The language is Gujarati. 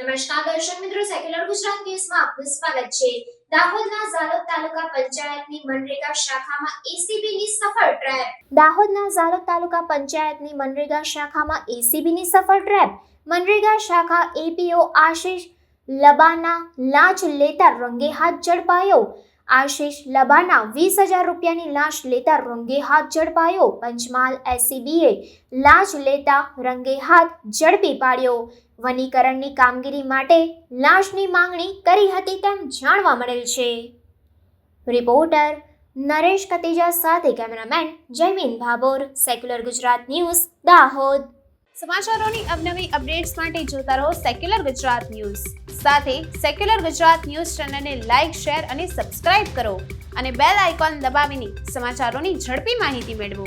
નમસ્કાર, દર્શક મિત્રો સેક્યુલર ગુજરાત ન્યૂઝમાં આપનું સ્વાગત છે. દાહોદના ઝાલોદ તાલુકા પંચાયતની મનરેગા શાખામાં એસીબીની સફળ ટ્રેપ. દાહોદના ઝાલોદ તાલુકા પંચાયતની મનરેગા શાખામાં એસીબીની સફળ ટ્રેપ. મનરેગા શાખા એપીઓ આશીષ લબાના લાંચ લેતા રંગે હાથ ઝડપાયો. આશીષ લબાના વીસ હજાર રૂપિયાની લાંચ લેતા રંગે હાથ ઝડપાયો. પંચમહાલ એસીબીએ લાંચ લેતા રંગે હાથ ઝડપી પાડ્યો. વનીકરણની કામગીરી માટે લાશની માંગણી કરી હતી તેમ જાણવા મળેલ છે. રિપોર્ટર નરેશ કતેજા સાથે cameraman Jaymin Bhabhor, secular Gujarat news, Dahod. સમાચારોની અવનવી અપડેટ્સ માટે જોતા રહો સેક્યુલર ગુજરાત ન્યૂઝ. સાથે સેક્યુલર ગુજરાત ન્યૂઝ ચેનલને લાઇક શેર અને સબસ્ક્રાઇબ કરો અને બેલ આઇકોન દબાવીને સમાચારોની ઝડપી માહિતી મેળવો.